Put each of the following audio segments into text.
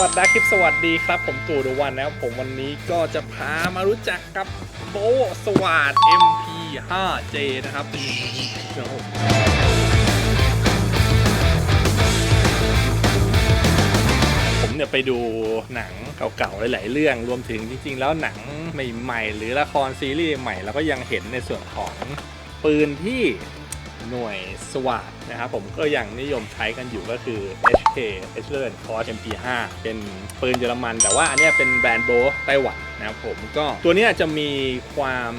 วัสดีคลิปสวัสดีครับ ผมตู่ดวันนะครับผมวันนี้ก็จะพามารู้จักกับโบสวาด MP5J นะครับผมผมเนี่ยไปดูหนังเก่าๆหลายๆเรื่องรวมถึงจริง ๆ แล้วหนังใหม่ ๆ หรือละครซีรีส์ใหม่เราก็ยังเห็นในส่วนของปืนที่ หน่วยสวาดนะครับผมก็ยังนิยมใช้กันอยู่ก็คือ HK h l e r c o s MP5 เป็นปืนเยอรมัน แต่ว่าอันนี้เป็นแบรนด์โบไต้หวันนะครับผมก็ตัวนี้จะมีความ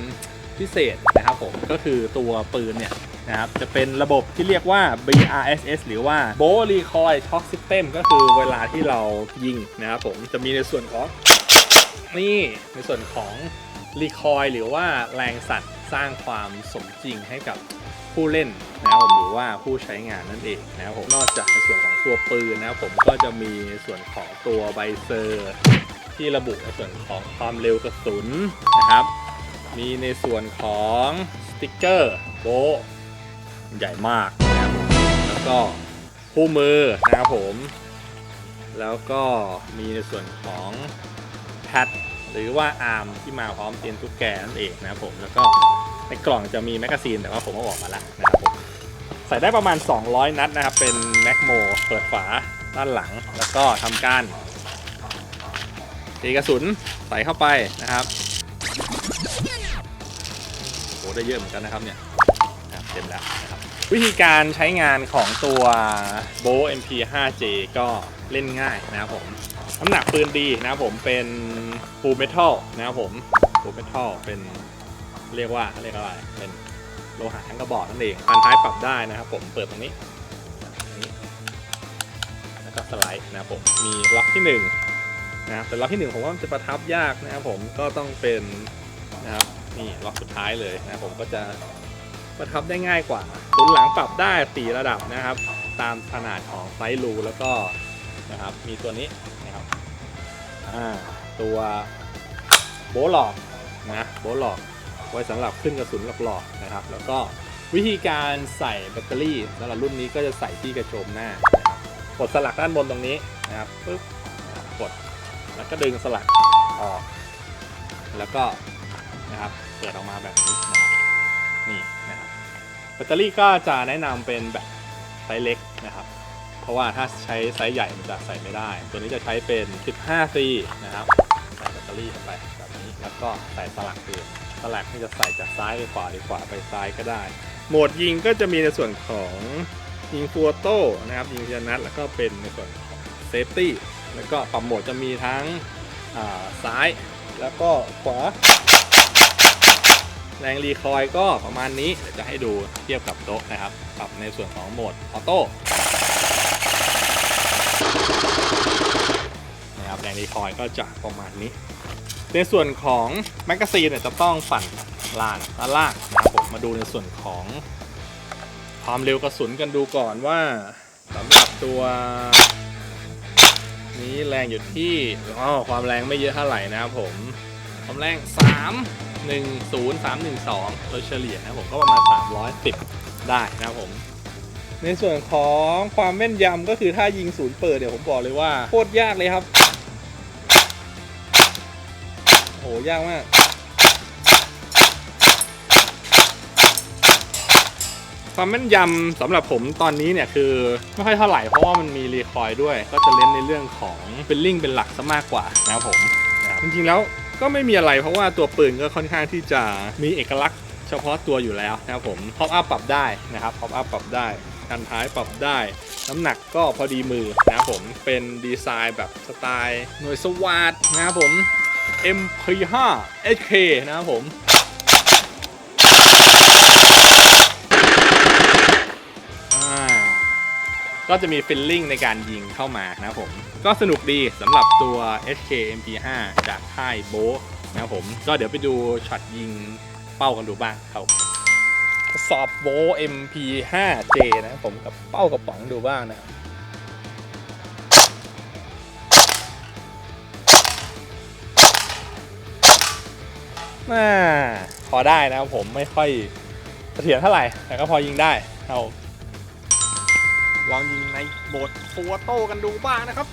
พิเศษนะครับผมก็คือตัวปืนเนี่ยนะครับจะเป็นระบบที่เรียกว่า BRSS หรือว่า b o Recoil Shock System ก็คือเวลาที่เรายิงนะครับผมจะมีในส่วนของนี่ในส่วนของรีคอยหรือว่าแรงสั่น สร้างความสมจริงให้กับผู้เล่นนะครับผมหรือว่าผู้ใช้งานนั่นเองนะครับผมนอกจากในส่วนของตัวปืนนะครับผมก็จะมีส่วนของตัวไบเซอร์ ที่ระบุในส่วนของความเร็วกระสุนนะครับ มีในส่วนของสติกเกอร์โบใหญ่มากนะครับผมแล้วก็คู่มือนะครับผม แล้วก็มีในส่วนของแพดหรือว่าอาร์มที่มาพร้อมเตียนตุ๊กแกนั่นเองนะครับผมแล้วก็ ในกล่องจะมีแมกกาซีนแต่ว่าผมเอาออกมาแล้วนะครับผมใส่ได้ประมาณ 200 นัดนะครับ เป็นแม็กโมเปิดฝาด้านหลัง แล้วก็ทำการตีกระสุนใส่เข้าไปนะครับโอ้ได้เยอะเหมือนกันนะครับเนี่ยเต็มแล้วนะครับวิธีการใช้งานของตัว b o MP5J ก็เล่นง่ายนะครับผมน้ำหนักปืนดีนะครับผมเป็น full metal นะครับผม full metal เป็น เรียกว่าเรียกอะไรเป็นโลหะทั้งกระบอกนั่นเองพันท้ายปรับได้นะครับผมเปิดตรงนี้นี้แล้วก็สไลด์นะครับผมมีล็อกที่หนึ่งนะครับแต่ล็อกที่หนึ่งผมว่ามันจะประทับยากนะครับผมก็ต้องเป็นนะครับนี่ล็อกสุดท้ายเลยนะครับผมก็จะประทับได้ง่ายกว่าศูนหลังปรับได้สีระดับนะครับ ตามขนาดของไซส์รูแล้วก็นะครับมีตัวนี้นะครับตัวโบว์หลอกนะโบว์หลอก ไว้สำหรับขึ้นกระสุนหลอกๆนะครับ แล้วก็วิธีการใส่แบตเตอรี่สำหรับรุ่นนี้ก็จะใส่ที่กระโจมหน้านกดสลักด้านบนตรงนี้นะครับปึ๊บกดแล้วก็ดึงสลักออก แล้วก็นะครับเปิดออกมาแบบนี้นะครับนี่นะครับแบตเตอรี่ก็จะแนะนำเป็นแบบไซส์เล็กนะครับ เพราะว่าถ้าใช้ไซส์ใหญ่มันจะใส่ไม่ได้ ตัวนี้จะใช้เป็น 15C นะครับใส่แบตเตอรี่เข้าไปแบบนี้แล้วก็ใส่สลักคือ สลักที่จะใส่จากซ้ายไปขวาหรือขวาไปซ้ายก็ได้ โหมดยิงก็จะมีในส่วนของยิงฟัวโต้นะครับยิงทีละนัดแล้วก็เป็นในส่วนของเซฟตี้แล้วก็ปรับโหมดจะมีทั้งซ้ายแล้วก็ขวา แรงรีคอยก็ประมาณนี้เดี๋ยวจะให้ดูเทียบกับโต๊ะนะครับปรับในส่วนของโหมดออโต้นะครับแรงรีคอยก็จะประมาณนี้ ในส่วนของแมกกาซีนเนี่ยจะต้องปั่นลานด้านล่างนะครับผมมาดูในส่วนของความเร็วกระสุนกันดูก่อนว่าสำหรับตัว นี้แรงอยู่ที่อ๋อความแรงไม่เยอะเท่าไหร่นะครับผมความแรง 3 1 0 3 1 2โดยเฉลี่ยนะผมก็ประมาณ 310 ได้นะครับผม ในส่วนของความแม่นยำก็คือถ้ายิงศูนย์เปิดเดี๋ยวผมบอกเลยว่าโคตรยากเลยครับ หยากมาก ความแม่นยำสำหรับผมตอนนี้เนี่ยคือไม่ค่อยเท่าไหร่เพราะว่ามันมีรีคอยล์ด้วย ก็จะเล่นในเรื่องของเป็นลิงเป็นหลักซะมากกว่านะครับผมนะครับจริงๆแล้วก็ไม่มีอะไรเพราะว่าตัวปืนก็ค่อนข้างที่จะมีเอกลักษณ์เฉพาะตัวอยู่แล้วนะครับผมพ็อปอัพปรับได้นะครับพ็อปอัพปรับได้กันท้ายปรับได้ น้ำหนักก็พอดีมือนะครับผมเป็นดีไซน์แบบสไตล์หน่วยสวาดนะครับผม MP5 HK นะครับผม ก็จะมีฟิลลิ่งในการยิงเข้ามานะครับผม ก็สนุกดีสำหรับตัว HK MP5 จากค่ายโบนะครับผม ก็เดี๋ยวไปดูช็อตยิงเป้ากันดูบ้างครับสอบโบ MP5J นะครับผมกับเป้ากระป๋องดูบ้างนะครับ น่าพอได้นะครับผมไม่ค่อยเสถียรเท่าไหร่ แต่ก็พอยิงได้เอาลองยิงในโบสโฟโต้กันดูบ้างนะครับ